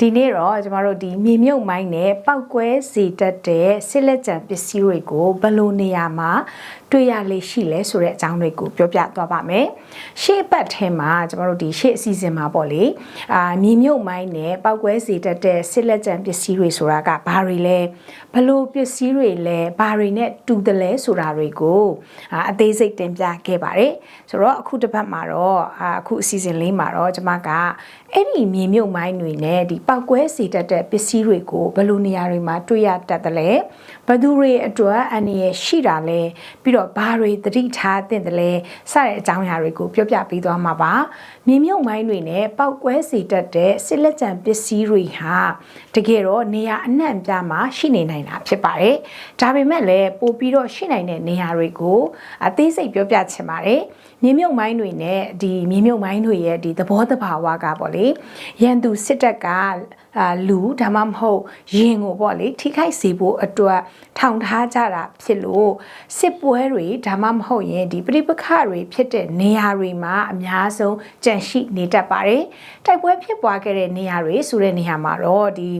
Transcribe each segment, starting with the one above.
ဒီနေ့တော့ကျမတို့ဒီမြေမြုပ်မိုင်းနဲ့ပောက်ကွဲစေတတ်တဲ့စစ်လက်ကျန်ပစ္စည်းတွေကိုဘယ်လိုနေရာမှာတွေ့ရလေရှိလဲဆိုတဲ့အကြောင်းတွေကိုပြောပြသွားပါမယ်။ရှေ့ပတ်ထဲမှာကျမတို့ဒီရှေ့အစီအစဉ်မှာပေါ့လေအာမြေမြုပ်မိုင်းနဲ့ပောက်ကွဲစေတတ်တဲ့စစ်လက်ကျန်ပစ္စည်းတွေဆိုတာကဘာတွေလဲဘလို့ပစ္စည်းတွေလဲဘာတွေနဲ့တူတယ်လဲဆိုတာတွေကိုအာအသေးစိတ်တင်ပြခဲ့ပါတယ်။ဆိုတော့အခုတစ်ပတ်မှာတော့အာအခုအစီအစဉ်လေးမှာတော့ကျမကအဲ့ဒီမြေမြုပ်မိုင်းတွေနဲ့ဒီပောက်ကွဲစေတတ်တဲ့ပစ္စည်းတွေကိုဘယ်လိုနေရာတွေမှာတွေ့ရတတ်တယ်လဲ ဘယ်သူတွေအတွက်အန္တရာယ်ရှိတာလဲပြီးတော့ဘာတွေသတိထားသင့်တယ်လဲစတဲ့အကြောင်းအရာတွေကိုပြောပြပေးသွားမှာပါမြေမြုပ်မိုင်းတွေနဲ့ပောက်ကွဲစေတတ်တဲ့စစ်လက်ကျန်ပစ္စည်းတွေဟာတကယ်တော့နေရာအနှံ့ပြားမှာရှိနေနိုင်တာဖြစ်ပါတယ်ဒါပေမဲ့လည်းပို့ပြီးတော့ရှိနိုင်တဲ့နေရာတွေကိုအသေးစိတ်ပြောပြချင်ပါတယ်မြေမြုပ်မိုင်းတွေနဲ့ဒီမြေမြုပ်မိုင်းတွေရဲ့ဒီသဘောတဘာဝကပေါ့လေရန်သူစစ်တပ်က အာလူဒါမှမဟုတ်ရင်ကိုပေါ့လေထိခိုက်စေဖို့အတွက်ထောင်ထားကြတာဖြစ်လို့စစ်ပွဲတွေဒါမှမဟုတ်ရင်ဒီပြိပခတွေဖြစ်တဲ့နေရာတွေမှာအများဆုံးကြန့်ရှိနေတတ်ပါတယ်တိုက်ပွဲဖြစ်ပွားခဲ့တဲ့နေရာတွေဆိုတဲ့နေရာမှာတော့ဒီ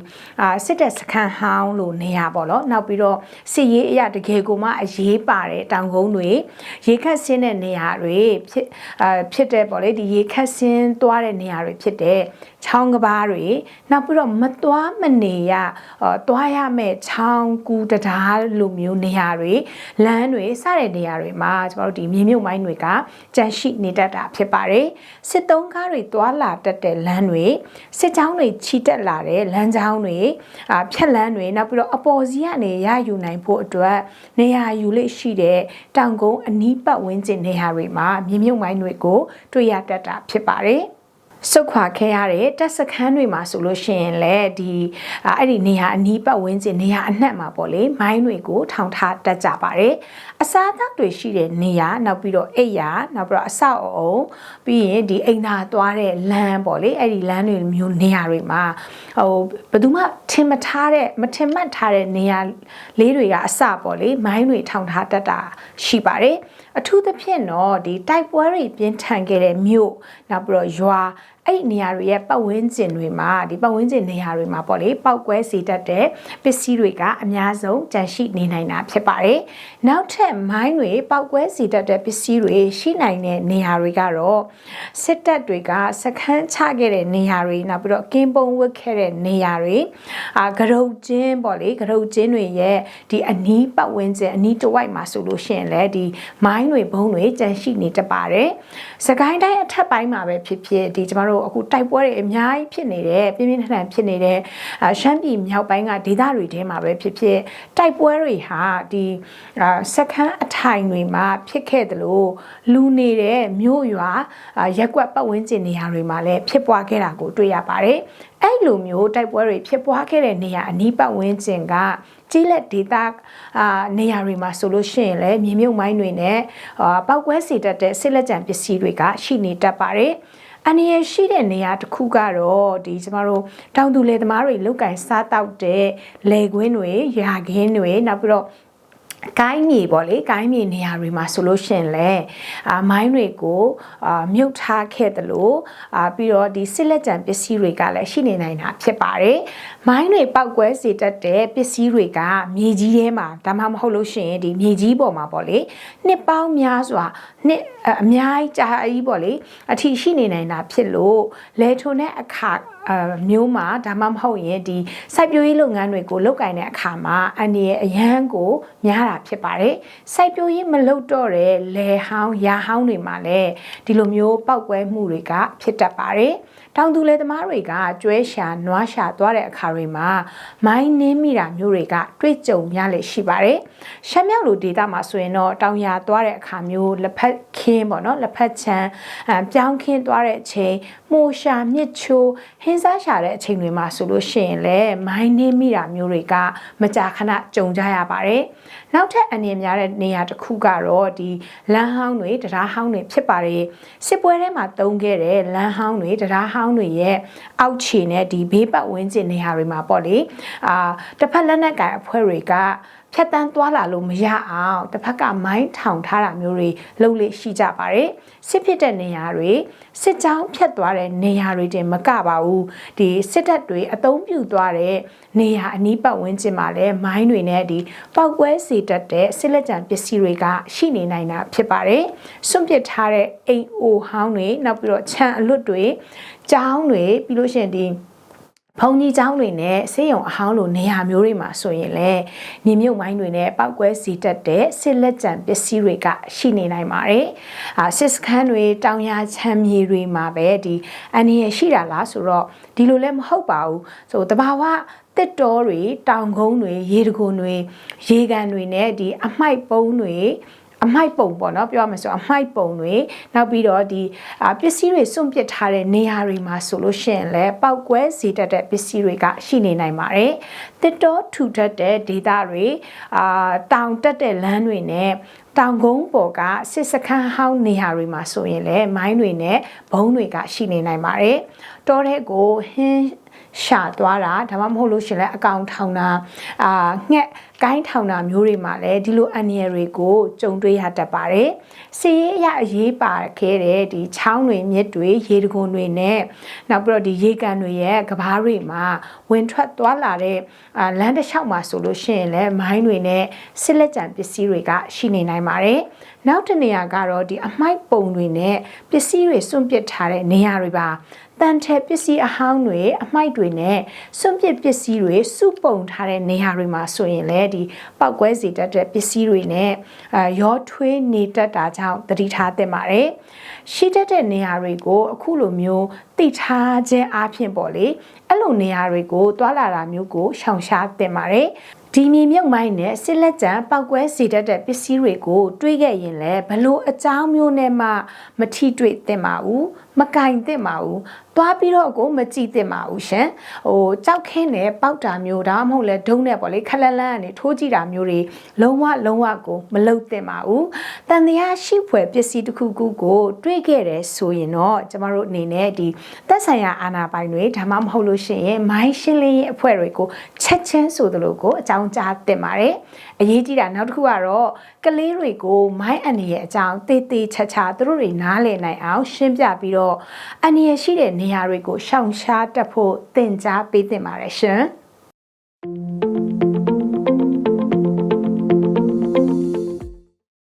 အာစစ်တပ်စခန်းဟောင်းလို့နေရာပေါ့နော်နောက်ပြီးတော့စစ်ရေးအရာတကယ်ကိုမှအရေးပါတဲ့တောင်ကုန်းတွေရေခတ်ဆင်းတဲ့နေရာတွေဖြစ်အာဖြစ်တဲ့ပေါ့လေဒီရေခတ်ဆင်းသွားတဲ့နေရာတွေဖြစ်တဲ့ ချောင်းကဘာတွေနောက်ပြီးတော့မသွားမနေရသွားရမဲ့ချောင်းကူတရားလိုမျိုးနေရာတွေလမ်းတွေစတဲ့နေရာတွေမှာကျမတို့ဒီမြေမြုပ်မိုင်းတွေကကြန့်ရှိနေတတ်တာဖြစ်ပါတယ်စစ်သုံးကားတွေသွားလာတတ်တဲ့လမ်းတွေစစ်ကြောင်းတွေချီတက်လာတဲ့လမ်းကြောင်းတွေအာဖြတ်လမ်းတွေနောက်ပြီးတော့အပေါ်စီကနေရယူနိုင်ဖို့အတွက်နေရာယူလေးရှိတဲ့တောင်ကုန်းအနီးပတ်ဝန်းကျင်နေရာတွေမှာမြေမြုပ်မိုင်းတွေကိုတွေ့ရတတ်တာဖြစ်ပါတယ် စုတ်ခွာခဲ့ရတဲ့တက်စခန်းတွေမှာဆိုလို့ရှိရင်လည်းဒီအဲ့ဒီနေရာအနီးပတ်ဝန်းကျင်နေရာအနှံ့မှာပေါ့လေမိုင်းတွေကိုထောင်ထားတတ်ကြပါတယ်အစားအသောက်တွေရှိတဲ့နေရာနောက်ပြီးတော့အိပ်ရာနောက်ပြီးတော့အဆောက်အအုံပြီးရင်ဒီအိမ်သာသွားတဲ့လမ်းပေါ့လေအဲ့ဒီလမ်းတွေမျိုးနေရာတွေမှာဟိုဘယ်သူမှထင်မထားတဲ့မထင်မှတ်ထားတဲ့နေရာလေးတွေကအစပေါ့လေမိုင်းတွေထောင်ထားတတ်တာရှိပါတယ်အထူးသဖြင့်တော့ဒီတိုက်ပွဲတွေပြင်းထန်ခဲ့တဲ့မြို့နောက်ပြီးတော့ရွာ အဲ့ဒီနေရာတွေရဲ့ပတ်ဝန်းကျင်တွေမှာဒီပတ်ဝန်းကျင်နေရာတွေမှာပေါ့လေပောက်ကွဲစေတတ်တဲ့ပစ္စည်းတွေကအများဆုံးကြန့်ရှိနေနိုင်တာဖြစ်ပါတယ်။နောက်ထပ်မိုင်းတွေပောက်ကွဲစေတတ်တဲ့ပစ္စည်းတွေရှိနိုင်တဲ့နေရာတွေကတော့စစ်တပ်တွေကစခန်းချခဲ့တဲ့နေရာတွေနောက်ပြီးတော့ကင်းပုံဝတ်ခဲ့တဲ့နေရာတွေအာဂရုတ်ကျင်းပေါ့လေဂရုတ်ကျင်းတွေရဲ့ဒီအနီးပတ်ဝန်းကျင်အနီးတစ်ဝိုက်မှာဆိုလို့ရှိရင်လည်းဒီမိုင်းတွေဘုံတွေကြန့်ရှိနေတတ်ပါတယ်။စကိုင်းတိုင်းအထက်ပိုင်းမှာပဲဖြစ်ဖြစ်ဒီကျမတို့အခုတိုက်ပွဲတွေအများကြီးဖြစ်နေတယ်ပြင်းပြင်းထန်ထန်ဖြစ်နေတဲ့ရှမ်းပြည်မြောက်ပိုင်းကဒေသတွေထဲမှာပဲဖြစ်ဖြစ်တိုက်ပွဲတွေဟာဒီစက္ကန့်အထိုင်တွေမှာဖြစ်ခဲ့တယ်လို့လူနေတဲ့မြို့ရွာရက်ကွက်ပတ်ဝန်းကျင်နေရာတွေမှာလည်းဖြစ်ပွားခဲ့တာကိုတွေ့ရပါတယ်အဲ့လိုမျိုးတိုက်ပွဲတွေဖြစ်ပွားခဲ့တဲ့နေရာအနီးပတ်ဝန်းကျင်ကကြီးလက်ဒေတာအာနေရာတွေမှာဆိုလို့ရှိရင်လည်းမြေမြုပ်မိုင်းတွေနဲ့အာပောက်ကွဲစေတတ်တဲ့စစ်လက်ကျန်ပစ္စည်းတွေကရှိနေတတ်ပါတယ် အနည်းရရှိတဲ့နေရာတစ်ခုကတော့ဒီကျမတို့တောင်သူလယ်သမားတွေလုတ်ကင်စားတောက်တဲ့လယ်ကွင်းတွေရာခင်းတွေနောက်ပြီးတော့ ကိုင်းမြေပေါ့လေကိုင်းမြေနေရာတွေမှာဆိုလို့ရှင်လဲအာမိုင်းတွေကိုအာမြုပ်ထားခဲ့တယ်လို့အာပြီးတော့ဒီစစ်လက်ကြံပစ္စည်းတွေကလည်းရှိနေနိုင်တာဖြစ်ပါတယ်မိုင်းတွေပောက်ကွဲစေတတ်တဲ့ပစ္စည်းတွေကမြေကြီးထဲမှာဒါမှမဟုတ်လို့ရှင်ဒီမြေကြီးပေါ်မှာပေါ့လေနှစ်ပေါင်းများစွာနှစ်အများကြီးကြာကြီးပေါ့လေအထီရှိနေနိုင်တာဖြစ်လို့လဲထုံတဲ့အခါ အမျိုးမှာဒါမှမဟုတ်ရင်ဒီစိုက်ပျိုးရေးလုပ်ငန်းတွေကိုလုပ်ကင်တဲ့အခါမှာအန်ဒီရဲ့အရန်ကိုများတာဖြစ်ပါတယ်စိုက်ပျိုးရေးမလုပ်တော့တဲ့လယ်ဟောင်းရာဟောင်းတွေမှာလည်းဒီလိုမျိုးပောက်ကွဲမှုတွေကဖြစ်တတ်ပါတယ် တောင်သူလယ်သမားတွေကကျွဲရှာနွားရှာသွားတဲ့အခါတွေမှာမိုင်းနင်းမိတာမျိုးတွေကတွေ့ကြုံရလေရှိပါတယ်။ရှမ်းမြောက်လိုဒေသမှာဆိုရင်တော့တောင်ယာသွားတဲ့အခါမျိုးလက်ဖက်ခင်းပေါ့နော်လက်ဖက်ချမ်းအပြောင်းခင်းသွားတဲ့အချိန်မှုရှာမြစ်ချိုးဟင်းစားရှာတဲ့အချိန်တွေမှာဆိုလို့ရှိရင်လည်းမိုင်းနင်းမိတာမျိုးတွေကမကြာခဏကြုံကြရပါတယ်။နောက်ထပ်အနေများတဲ့နေရာတစ်ခုကတော့ဒီလမ်းဟောင်းတွေတရားဟောင်းတွေဖြစ်ပါတယ်။စစ်ပွဲထဲမှာတုံးခဲ့တဲ့လမ်းဟောင်းတွေတရားဟောင်းတွေရဲ့အောက်ခြေနဲ့ဒီဘေးပတ်ဝန်းကျင်နေရာတွေမှာပေါ့လေအာတစ်ဖက်လက်နက်ကအဖွဲ့တွေကဖြတ်တန်းသွားလာလို့မရအောင်တစ်ဖက်ကမိုင်းထောင်ထားတာမျိုးတွေလုပ်လေရှိကြပါတယ်စစ်ဖြစ်တဲ့နေရာတွေစစ်ကြောင်းဖြတ်သွားတဲ့နေရာတွေတင်မကပါဘူးဒီစစ်တပ်တွေအသုံးပြုသွားတဲ့နေရာအနီးပတ်ဝန်းကျင်မှာလည်းမိုင်းတွေနဲ့ဒီပောက်ကွဲစေတတ်တဲ့စစ်လက်ကျန်ပစ္စည်းတွေကရှိနေနိုင်တာဖြစ်ပါတယ်စွန့်ပစ်ထားတဲ့အိမ်အိုဟောင်းတွေနောက်ပြီးတော့ခြံအလွတ်တွေကြောင်းတွေပြီးလို့ရှိရင်ဒီ ဘုံကြီးเจ้าတွေနဲ့ဆေးရုံအဟောင်းလိုနေရာမျိုးတွေမှာဆိုရင်လည်းမြေမြုပ်မိုင်းတွေနဲ့ပောက်ကွဲစီတက်တဲ့စစ်လက်ကျန်ပစ္စည်းတွေကရှိနေနိုင်ပါတယ်။အာစစ်စခန်းတွေတောင်ယာချမ်းမြေတွေမှာပဲဒီအန်ရရှိတာလားဆိုတော့ဒီလိုလည်းမဟုတ်ပါဘူး။ဆိုတဘာဝတစ်တော်တွေတောင်ကုန်းတွေရေတကုံတွေရေကန်တွေနဲ့ဒီအမိုက်ပုံးတွေ အမိုက်ပုံပေါ့နော်ပြောရမယ်ဆိုအမိုက်ပုံတွေနောက်ပြီးတော့ဒီပစ္စည်းတွေစွန့်ပစ်ထားတဲ့နေရာတွေမှာဆိုလို့ရှိရင်လည်းပောက်ကွဲစေတတ်တဲ့ပစ္စည်းတွေကရှိနေနိုင်ပါတယ်တစ်တော်ထူထပ်တဲ့ဒေတာတွေအာတောင်တက်တဲ့လမ်းတွေနဲ့တောင်ကုန်းပေါ်ကစစ်စခန်းဟောင်းနေရာတွေမှာဆိုရင်လည်းမိုင်းတွေနဲ့ဘုံတွေကရှိနေနိုင်ပါတယ်တောထဲကိုဟင်း ရှာသွားတာဒါမှမဟုတ်လို့ရှင်လဲအကောင်ထောင်တာအာငှက်ကိုင်းထောင်တာမျိုးတွေမှာလည်းဒီလိုအန္တရာယ်တွေကိုကြုံတွေ့ရတတ်ပါတယ်။စီရေးအရအရေးပါခဲ့တဲ့ဒီချောင်းတွေမြစ်တွေရေတံခွန်တွေနဲ့နောက်ပြီးတော့ဒီရေကန်တွေရဲ့ကဘာတွေမှာဝင်ထွက်သွားလာတဲ့အာလမ်းတစ်လျှောက်မှာဆိုလို့ရှိရင်လည်းမိုင်းတွေနဲ့စစ်လက်ကျန်ပစ္စည်းတွေကရှိနေနိုင်ပါတယ်။နောက်တစ်နေရာကတော့ဒီအမိုက်ပုံတွေနဲ့ပစ္စည်းတွေစွန့်ပစ်ထားတဲ့နေရာတွေပါ တန်ထဲပစ္စည်းအဟောင်းတွေအမိုက်တွေနဲ့စွန့်ပစ်ပစ္စည်းတွေစုပုံထားတဲ့နေရာတွေမှာဆိုရင်လည်းဒီပောက်ကွဲစေတတ်တဲ့ပစ္စည်းတွေနဲ့အာရောထွေးနေတတ်တာကြောင့်တတိထားသင့်ပါတယ်ရှိတတ်တဲ့နေရာတွေကိုအခုလိုမျိုးတိထားခြင်းအပြင်ပေါ့လေအဲ့လိုနေရာတွေကိုတွာလာတာမျိုးကိုရှောင်ရှားသင့်ပါတယ်ဒီမြေမြုပ်မိုင်းနဲ့စစ်လက်ကြံပောက်ကွဲစေတတ်တဲ့ပစ္စည်းတွေကိုတွေးခဲ့ရင်လည်းဘလို့အကြောင်းမျိုးနဲ့မှမထိတွေ့သင့်ပါဘူး မကင်သင့်ပါဘူးသွားပြီးတော့ကိုမကြည့်သင့်ပါဘူးရှင်ဟိုကြောက်ခင်းနဲ့ပေါက်တာမျိုးဒါမှမဟုတ်လဲဒုံနဲ့ပေါ့လေခက်လက်လန်းကနေထိုးကြည့်တာမျိုးတွေလုံးဝလုံးဝကိုမလုပ်သင့်ပါဘူးတန်တရားရှိဖွယ်ပစ္စည်းတစ်ခုခုကိုတွေးခဲ့တယ်ဆိုရင်တော့ကျမတို့အနေနဲ့ဒီသက်ဆိုင်ရာအာဏာပိုင်တွေဒါမှမဟုတ်လို့ရှိရင်မိုင်းရှင်းလင်းရေးအဖွဲ့တွေကိုချက်ချင်းဆိုသလိုကိုအကြောင်းကြားသင့်ပါတယ်အရေးကြီးတာနောက်တစ်ခုကတော့ကလေးတွေကိုမိုင်းအန်ရဲ့အကြောင်းတေးသေးချာချာသူတို့တွေနားလည်နိုင်အောင်ရှင်းပြပြီးတော့အန်ရရှိတဲ့နေရာတွေကိုရှောင်ရှားတက်ဖို့သင်ကြားပေးသင့်ပါတယ်ရှင်။